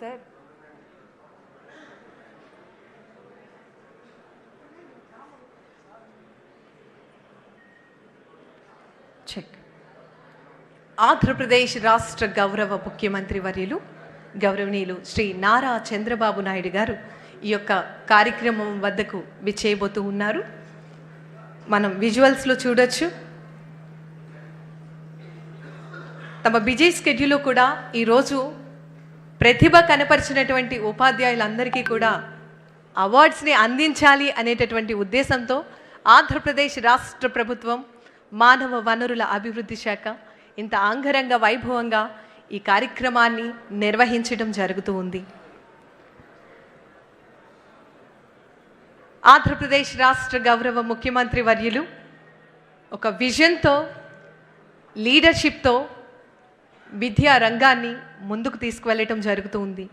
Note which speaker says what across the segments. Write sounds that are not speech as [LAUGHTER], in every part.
Speaker 1: Sir. Check Andhra Pradesh రాష్ట్ర గౌరవ ముఖ్యమంత్రి వర్యులు గౌరవనీయులు శ్రీ నారా చంద్రబాబు నాయుడు గారు ఈ యొక్క కార్యక్రమం వద్దకు విచ్చేయబోతూ ఉన్నారు. మనం విజువల్స్లో చూడొచ్చు. తమ బిజీ స్కెడ్యూల్లో కూడా ఈరోజు ప్రతిభ కనపరిచినటువంటి ఉపాధ్యాయులందరికీ కూడా అవార్డ్స్ని అందించాలి అనేటటువంటి ఉద్దేశంతో ఆంధ్రప్రదేశ్ రాష్ట్ర ప్రభుత్వం మానవ వనరుల అభివృద్ధి శాఖ ఇంత ఆంగరంగ వైభవంగా ఈ కార్యక్రమాన్ని నిర్వహించడం జరుగుతూ ఉంది. ఆంధ్రప్రదేశ్ రాష్ట్ర గౌరవ ముఖ్యమంత్రి వర్యులు ఒక విజన్తో లీడర్షిప్తో విద్యా రంగాన్ని ముందుకు తీసుకువెళ్ళటం జరుగుతూ ఉంది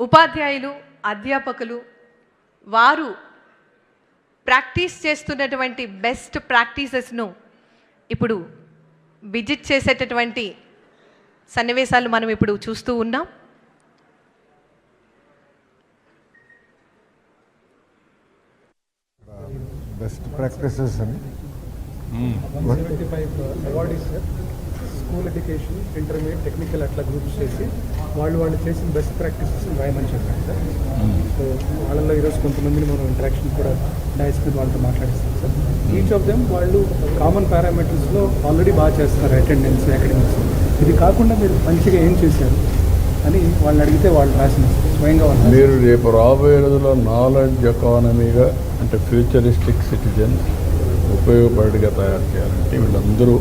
Speaker 1: ఉపాధ్యాయులు అధ్యాపకులు వారు ప్రాక్టీస్ చేస్తున్నటువంటి బెస్ట్ ప్రాక్టీసెస్ను ఇప్పుడు విజిట్ చేసేటటువంటి సన్నివేశాలు మనం ఇప్పుడు చూస్తూ ఉన్నాం.
Speaker 2: బెస్ట్ ప్రాక్టీసెస్ అని
Speaker 3: one twenty five awardees sir school education intermediate technical అట్లా గ్రూప్స్ చేసి వాళ్ళు వాళ్ళు చేసిన బెస్ట్ ప్రాక్టీసెస్ రాయమని చెప్పారు సార్ సో వాళ్ళలో ఈరోజు కొంతమందిని మనం ఇంటరాక్షన్ కూడా డైస్ మీద వాళ్ళతో మాట్లాడిస్తాం సార్ ఈచ్ ఆఫ్ దెమ్ వాళ్ళు కామన్ పారామీటర్స్లో ఆల్రెడీ బాగా చేస్తారు అటెండెన్స్ అకాడమిక్స్ ఇది కాకుండా మీరు మంచిగా ఏం చేశారు అని వాళ్ళని అడిగితే వాళ్ళు రాసిన స్వయంగా వాళ్ళు
Speaker 4: మీరు రేపు రాబోయే రోజుల్లో నాలెడ్జ్ ఎకానమీగా అంటే ఫ్యూచరిస్టిక్ సిటిజన్స్ ఉపయోగపడిగా తయారు చేయాలంటే వీళ్ళందరూ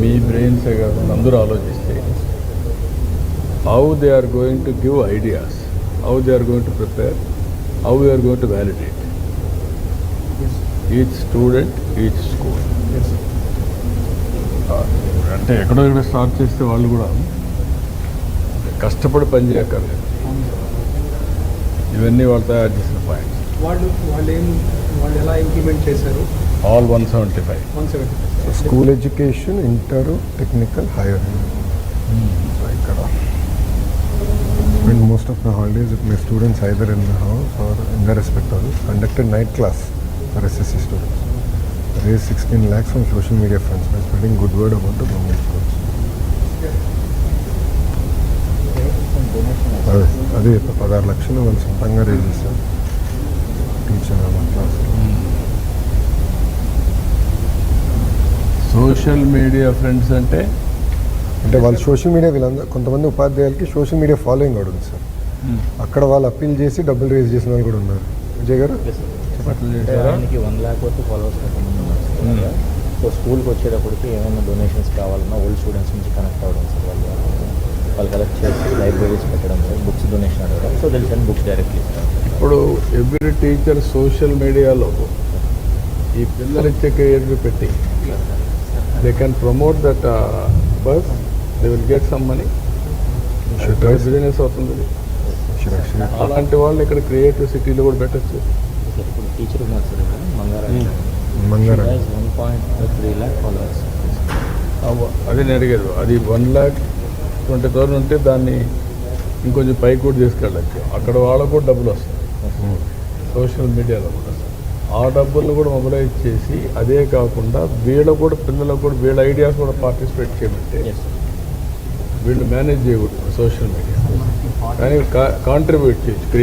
Speaker 4: మీ బ్రెయిన్సే కాకుండా అందరూ ఆలోచిస్తే how they are going to give ideas how they are going to prepare how they are going to validate each student each school అంటే ఎక్కడో ఎక్కడ స్టార్ట్ చేస్తే వాళ్ళు కూడా కష్టపడి పని చేయక్కర్లేదు. ఇవన్నీ వాళ్ళు తయారు చేసిన పాయింట్స్
Speaker 3: వాళ్ళు వాళ్ళు ఏం వాళ్ళు ఎలా ఇంప్లిమెంట్ చేశారు?
Speaker 4: All one seventy five
Speaker 2: school education inter technical higher ఇక్కడ. మోస్ట్ ఆఫ్ ద హాలిడేస్ మీ students Hyder in house are in the respect of conducted night class for SSC students raise sixteen lakhs from social media friends by spreading good word about government schools అదే అదే పదహారు లక్షలు వాళ్ళు సొంతంగా raise చేస్తారు teacher మన క్లాస్లో
Speaker 4: సోషల్ మీడియా ఫ్రెండ్స్ అంటే?
Speaker 2: అంటే వాళ్ళు సోషల్ మీడియా వీళ్ళందరూ కొంతమంది ఉపాధ్యాయులకి సోషల్ మీడియా ఫాలోయింగ్ కూడా ఉంది సార్. అక్కడ వాళ్ళు అప్పీల్ చేసి డబ్బులు రేజ్ చేసిన వాళ్ళు కూడా ఉన్నారు. విజయ్ గారు?
Speaker 5: ఆయనకి వన్ ల్యాక్ వరకు ఫాలోవర్స్ సో స్కూల్కి వచ్చేటప్పటికి ఏమైనా డొనేషన్స్ కావాలన్నా ఓల్డ్ స్టూడెంట్స్ నుంచి కనెక్ట్ అవ్వడం సార్ వాళ్ళు. వాళ్ళు కలెక్ట్ చేసి లైబ్రరీస్ పెట్టడం సార్ బుక్స్ డొనేషన్ అడగడం. So they'll send books directly
Speaker 4: ఇప్పుడు ఎవ్రీ టీచర్ సోషల్ మీడియాలో ఈ పిల్లలు ఇచ్చే కెరియర్ పెట్టి they can promote that bus they will get some money. Business అవుతుంది. అలాంటి వాళ్ళు ఇక్కడ క్రియేటివ్ సిటీలో కూడా పెట్టచ్చు.
Speaker 5: టీచర్ ఉన్నారు sir
Speaker 2: మంగారా.
Speaker 5: One point three lakh followers
Speaker 4: అది నేను అడిగారు. అది వన్ ల్యాక్ ట్వంటీ థౌసండ్ ఉంటే దాన్ని ఇంకొంచెం పైకి కూడా తీసుకెళ్ళచ్చు. అక్కడ వాళ్ళకు కూడా డబ్బులు వస్తాయి. సోషల్ మీడియాలో కూడా. ఆ డబ్బులను కూడా మొబిలైజ్ చేసి అదే కాకుండా వీళ్ళకు కూడా పిల్లలకు కూడా వీళ్ళ ఐడియాస్ కూడా పార్టిసిపేట్ చేయమంటే వీళ్ళు మేనేజ్ చేయకూడదు సోషల్ మీడియా. కానీ కాంట్రిబ్యూట్ చేయొచ్చు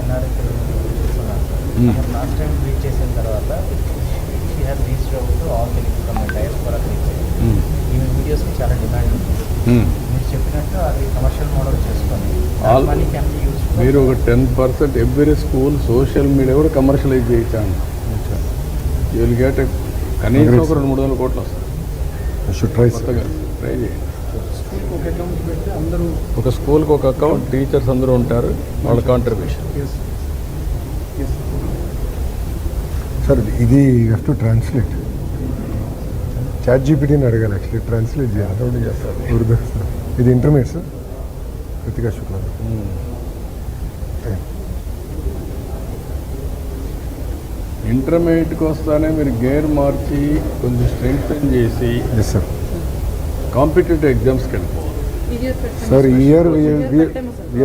Speaker 6: NRI
Speaker 4: Hmm.
Speaker 6: Last time reach చేసిన తర్వాత she has reach out all Telugu వీడియోస్కి చాలా డిమాండ్ ఉంది మీరు చెప్పినట్టు అది కమర్షియల్ మోడల్ చేసుకొని
Speaker 4: మీరు ఒక ten percent every school social media కూడా కమర్షియలైజ్ చేయించాను యూ విల్ గెట్ కనీసం ఒక రెండు మూడు వందల కోట్లు వస్తాయి.
Speaker 2: షుడ్ ట్రై
Speaker 4: చేయండి
Speaker 3: ఒక
Speaker 4: స్కూల్కి ఒక అకౌంట్ టీచర్స్ అందరూ ఉంటారు వాళ్ళ కాంట్రిబ్యూషన్
Speaker 3: ఎస్ ఎస్
Speaker 2: సార్ ఇది హ్యావ్ టు ట్రాన్స్లేట్ చాట్ జీపీటీని అడగాలి యాక్చువల్లీ ట్రాన్స్లేట్ చేయాలి.
Speaker 4: అదొకటి చేస్తారు.
Speaker 2: ఉర్దూ. ఇది ఇంటర్మీడియట్ సార్ కృతికా శుక్లా.
Speaker 4: ఇంటర్మీడియట్కి వస్తానే మీరు గేర్ మార్చి కొంచెం స్ట్రెంగ్తన్ చేసి
Speaker 2: ఎస్ సార్
Speaker 4: కాంపిటేటివ్ ఎగ్జామ్స్కి వెళ్ళిపోవాలి.
Speaker 2: Sir, here we we we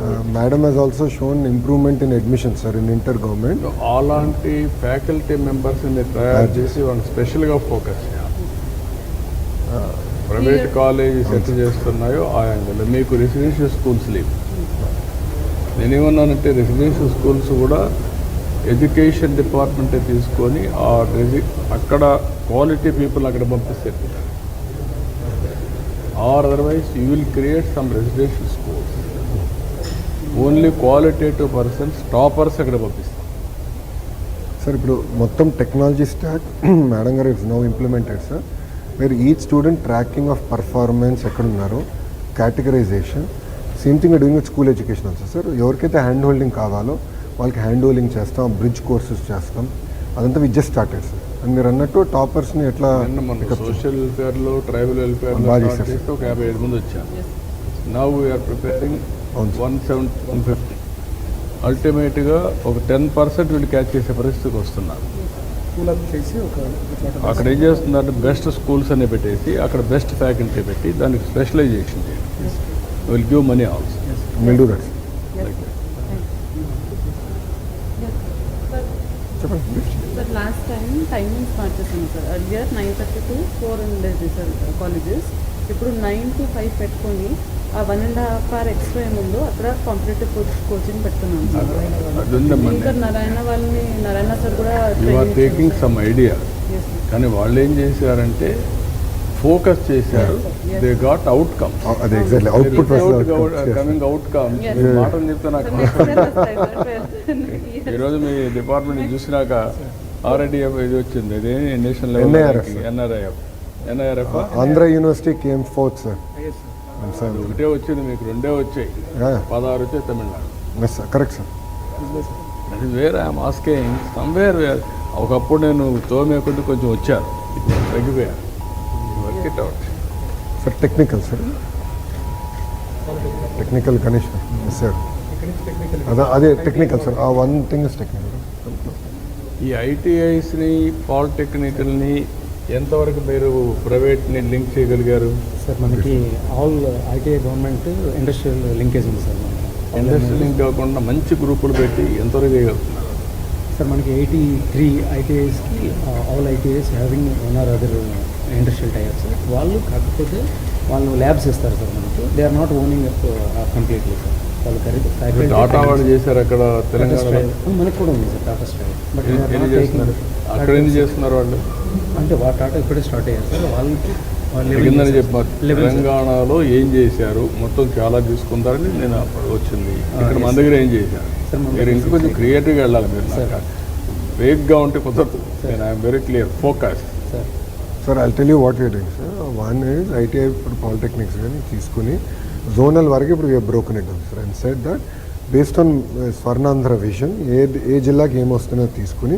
Speaker 2: Uh, Madam has also shown improvement in admission, sir, in inter-government.
Speaker 4: అలాంటి ఫ్యాకల్టీ మెంబర్స్ని తయారు చేసి వాళ్ళని స్పెషల్గా ఫోకస్ చేయాలి. ప్రైవేట్ కాలేజ్ సెట్ చేస్తున్నాయో ఆ యాంగిల్ మీకు రెసిడెన్షియల్ స్కూల్స్ లేవు. నేనేమన్నానంటే రెసిడెన్షియల్ స్కూల్స్ కూడా ఎడ్యుకేషన్ డిపార్ట్మెంటే తీసుకొని ఆ రెసి అక్కడ క్వాలిటీ పీపుల్ అక్కడ పంపిస్తే or otherwise you will create some residential only qualitative persons toppers అక్కడ పంపిస్తాం.
Speaker 2: సార్ ఇప్పుడు మొత్తం టెక్నాలజీ స్టాక్ [CLEARS THROAT] మేడం గారు ఇట్స్ నో ఇంప్లిమెంటెడ్ సార్ మీరు each student tracking of performance ఎక్కడ ఉన్నారో categorization same thing doing with school education also sir ఎవరికైతే hand holding కావాలో వాళ్ళకి హ్యాండ్ హోల్డింగ్ చేస్తాం బ్రిడ్జ్ కోర్సెస్ చేస్తాం. అదంతా with just started sir and మీరు అన్నట్టు టాపర్స్ని ఎట్లా?
Speaker 4: సోషల్ వెల్ఫేర్లో ట్రైబల్ వెల్ఫేర్లో. చేస్తే ఒక యాభై ఐదు మంది వచ్చారు. Now we are preparing. One seven one fifty. అల్టిమేట్గా ఒక టెన్ పర్సెంట్ వీళ్ళు క్యాచ్ చేసే పరిస్థితికి వస్తున్నారు. అక్కడ ఏం చేస్తుందంటే బెస్ట్ స్కూల్స్ అనే పెట్టేసి అక్కడ బెస్ట్ ఫ్యాకల్టీ పెట్టి దానికి స్పెషలైజేషన్ చేయండి will give money also
Speaker 2: will do that
Speaker 7: sir last time timing start చేసాము sir earlier nine thirty to four ఉండేది సార్ కాలేజెస్ ఇప్పుడు నైన్ టు ఫైవ్ పెట్టుకొని ఆ one and half hour extra ఏముందో అక్కడ కాంపిటేటివ్ కోచింగ్ పెడుతున్నాం sir
Speaker 4: అది ఉందమ్మా
Speaker 7: ఇంకా నారాయణ వాళ్ళని నారాయణ సార్ కూడా
Speaker 4: టేకింగ్ సమ్ ఐడియా. కానీ వాళ్ళు ఏం చేశారంటే ఫోకస్ చేశారు. దే గాట్ అవుట్కమ్
Speaker 2: అదే exactly output
Speaker 4: coming outcome
Speaker 7: Yes.
Speaker 4: మాటలు చెప్తే నాకు. [LAUGHS] ఈరోజు మీ డిపార్ట్మెంట్ చూసినాక ఆర్ఐడిఎఫ్ ఇది వచ్చింది. ఇది national. Level NRIF
Speaker 2: Andhra university came fourth sir.
Speaker 4: ఒకటే వచ్చింది మీకు రెండే వచ్చాయి. పదహారు వచ్చాయి తమిళనాడు.
Speaker 2: Sir correct sir.
Speaker 4: అది వేరే ఐఎమ్ ఆస్కింగ్ సమ్వేర్ వేర్ ఒకప్పుడు నేను తోమే కొద్ది కొంచెం వచ్చారు ఇప్పుడు తగ్గిపోయారు work it out
Speaker 2: sir technical sir. Technical Ganesh sir. అదే అదే టెక్నికల్ సార్. ఆ వన్ థింగ్ ఇస్ టెక్నికల్
Speaker 4: ఈ ఐటీఐస్ని పాలిటెక్నికల్ని ఎంతవరకు మీరు ప్రైవేట్ని లింక్ చేయగలిగారు?
Speaker 8: సార్ మనకి all ITI government industrial linkage ఉంది సార్ మనకి.
Speaker 4: ఇండస్ట్రీ లింక్ కాకుండా మంచి గ్రూపులు పెట్టి ఎంతవరకు చేయగలుగుతున్నారు?
Speaker 8: సార్ మనకి eighty three ఐటీఐస్కి all ITIs having one or other industrial tyres వాళ్ళు కాకపోతే వాళ్ళు ల్యాబ్స్ ఇస్తారు సార్ మనకి. They are not owning completely sir
Speaker 4: Tata వాళ్ళు చేశారు అక్కడ తెలంగాణలో?
Speaker 8: మనకి కూడా ఉంది సార్ టాటా స్ట్రైవ్ బట్
Speaker 4: అక్కడ ఎన్ని చేస్తున్నారు వాళ్ళు?
Speaker 8: అంటే వాళ్ళ టాటా ఇప్పుడే స్టార్ట్ అయ్యారు సార్. వాళ్ళకి వాళ్ళు
Speaker 4: కిందని చెప్పారు. తెలంగాణలో ఏం చేశారు? మొత్తం చాలా తీసుకుంటారని నేను అప్పుడు వచ్చింది. ఇక్కడ మన దగ్గర ఏం చేశారు? మీరు ఇంకా కొంచెం క్రియేటివ్గా వెళ్ళాలి మీరు వేగ్గా ఉంటే కుదరదు. నేను I'm very clear focus
Speaker 8: sir
Speaker 2: sir I tell you what you're doing sir one is ITI ఇప్పుడు పాలిటెక్నిక్స్ కానీ తీసుకుని జోనల్ వరకు ఇప్పుడు we are broken it sir and set that based on Swarnandhra vision ఏ ఏ జిల్లాకి ఏమొస్తుందో తీసుకుని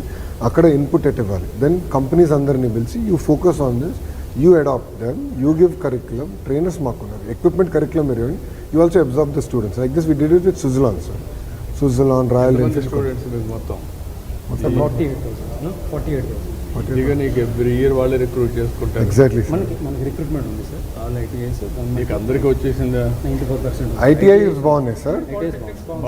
Speaker 2: అక్కడ ఇన్పుట్ ఎట్ ఇవ్వాలి. దెన్ కంపెనీస్ అందరినీ పిలిచి you focus on this you adopt them you give curriculum trainers మాకున్నారు equipment curriculum మీరు you also observe the students like this we did it with Suzlon sir Suzlon Royal Enfield
Speaker 4: students మొత్తం.
Speaker 8: Sir forty eight thousand forty eight thousand
Speaker 4: ఇక నీకు every year వాళ్ళే recruit చేసుకుంటారు.
Speaker 2: Exactly sir
Speaker 8: మనకి మనకి recruitment ఉంది sir all ITIs
Speaker 4: మీకు అందరికీ వచ్చేసిందా?
Speaker 8: నైంటీ ఫోర్ పర్సెంట్
Speaker 2: ఐటీఐ బాగున్నాయి sir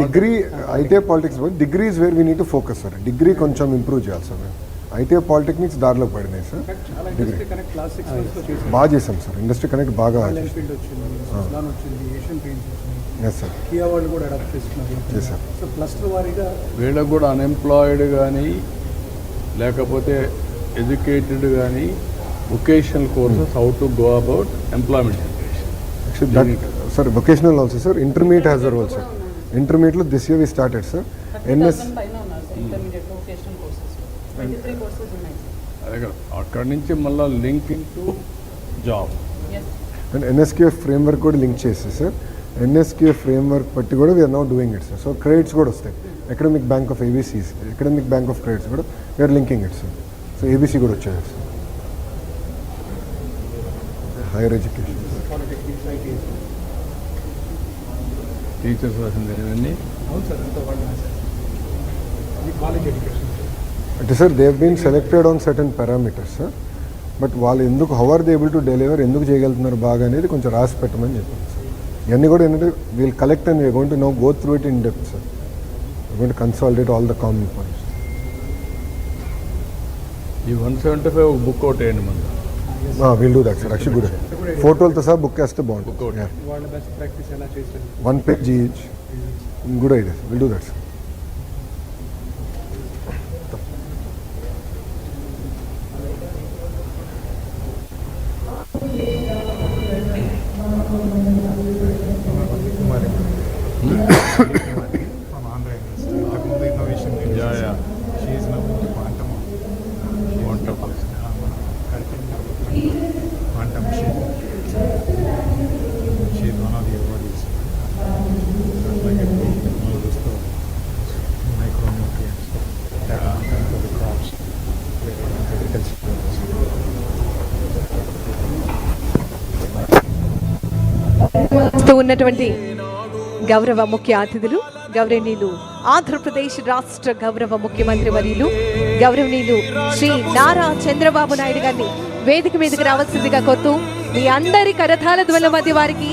Speaker 2: degree ITI politics degree is where we need to focus sir degree కొంచెం ఇంప్రూవ్ చేయాలి సార్ ఐటీఐ పాలిటెక్నిక్స్ దారిలో పడినాయి సార్
Speaker 3: సిక్స్ మంత్స్లో చేసాం
Speaker 2: బాగా చేసాం సార్ ఇండస్ట్రీ కనెక్ట్ బాగా సార్
Speaker 4: వీళ్ళకు కూడా అన్ఎంప్లాయిడ్ కానీ లేకపోతే ఎడ్యుకేటెడ్ కానీ vocational courses how to go about employment
Speaker 2: sir vocational also sir intermediate has are also ఇంటర్మీడియట్లో this year we started sir NS
Speaker 4: అక్కడి నుంచి మళ్ళీ linking to job
Speaker 2: and NSQF framework కూడా లింక్ చేసి సార్ ఎన్ఎస్క్యూఎఫ్ ఫ్రేమ్వర్క్ బట్టి కూడా we're now doing it sir so credits కూడా వస్తాయి. Academic bank of ABCs academic bank of credits కూడా we're linking it sir so ABC కూడా వచ్చాయి. Sir higher education
Speaker 4: teachers ఇవన్నీ
Speaker 3: వాళ్ళు
Speaker 2: అంటే sir they been selected on certain parameters sir but వాళ్ళు ఎందుకు how are they able to deliver ఎందుకు చేయగలుగుతున్నారు బాగా అనేది కొంచెం రాసి పెట్టమని చెప్పాను సార్ ఇవన్నీ కూడా ఏంటంటే we'll collect and going to no go through it in depth sir to consolidate all the common points
Speaker 4: one seventy five book out వేయండి మన
Speaker 2: will do that sir actual good ఫోటోలతో సహా బుక్ వేస్తే
Speaker 4: Book out.
Speaker 2: బాగుంటుంది
Speaker 3: వాళ్ళ best practice ఎలా చేశారు?
Speaker 2: One page each good idea will do that sir
Speaker 9: Kumari
Speaker 1: ఉన్నటువంటి గౌరవ ముఖ్య అతిథులు గౌరవనీయులు ఆంధ్రప్రదేశ్ రాష్ట్ర గౌరవ ముఖ్యమంత్రి వర్యులు గౌరవనీయులు శ్రీ నారా చంద్రబాబు నాయుడు గారిని వేదిక మీదకి రావాల్సిందిగా కోరుతూ మీ అందరి కరతాల ధ్వల మధ్య వారికి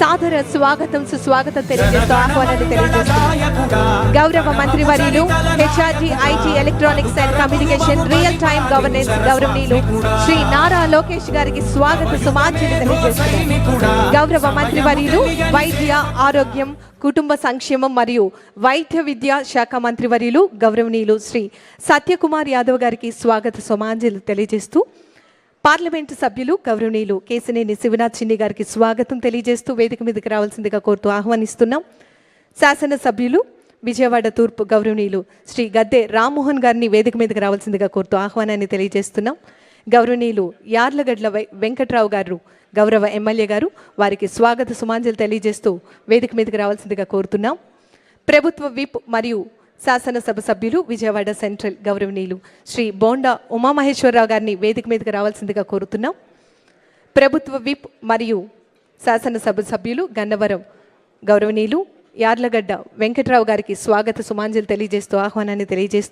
Speaker 1: సాదర స్వాగతం సుస్వాగతం తెలియజేస్తూ ఆహ్వానాన్ని తెలియజేస్తున్నాం. గౌరవ మంత్రి వర్యులు HRD IT electronics and communication real time governance గౌరవనీయులు శ్రీ నారా లోకేష్ గారికి స్వాగత సుమాంజలి తెలియజేస్తున్నాం. గౌరవ మంత్రి వర్యులు వైద్య ఆరోగ్యం కుటుంబ సంక్షేమం మరియు వైద్య విద్యా శాఖ మంత్రి వర్యులు గౌరవనీయులు శ్రీ సత్యకుమార్ యాదవ్ గారికి స్వాగత సుమాంజలి తెలియజేస్తూ పార్లమెంటు సభ్యులు గౌరవనీయులు కేసినేని శివనాథ్ చిన్ని గారికి స్వాగతం తెలియజేస్తూ వేదిక మీదకి రావాల్సిందిగా కోరుతూ ఆహ్వానిస్తున్నాం. శాసనసభ్యులు విజయవాడ తూర్పు గౌరవనీయులు శ్రీ గద్దె రామ్మోహన్ గారిని వేదిక మీదకి రావాల్సిందిగా కోరుతూ ఆహ్వానాన్ని తెలియజేస్తున్నాం. గౌరవనీయులు యార్లగడ్ల వై- వెంకట్రావు గారు గౌరవ ఎమ్మెల్యే గారు వారికి స్వాగత సుమాంజలు తెలియజేస్తూ వేదిక మీదకి రావాల్సిందిగా కోరుతున్నాం. ప్రభుత్వ విప్ మరియు శాసనసభ సభ్యులు విజయవాడ సెంట్రల్ గౌరవనీయులు శ్రీ బోండా ఉమామహేశ్వరరావు గారిని వేదిక మీదకి రావాల్సిందిగా కోరుతున్నాం. ప్రభుత్వ విప్ మరియు శాసనసభ సభ్యులు గన్నవరం గౌరవనీయులు యార్లగడ్డ వెంకట్రావు గారికి స్వాగత సుమాంజలు తెలియజేస్తూ ఆహ్వానాన్ని తెలియజేస్తూ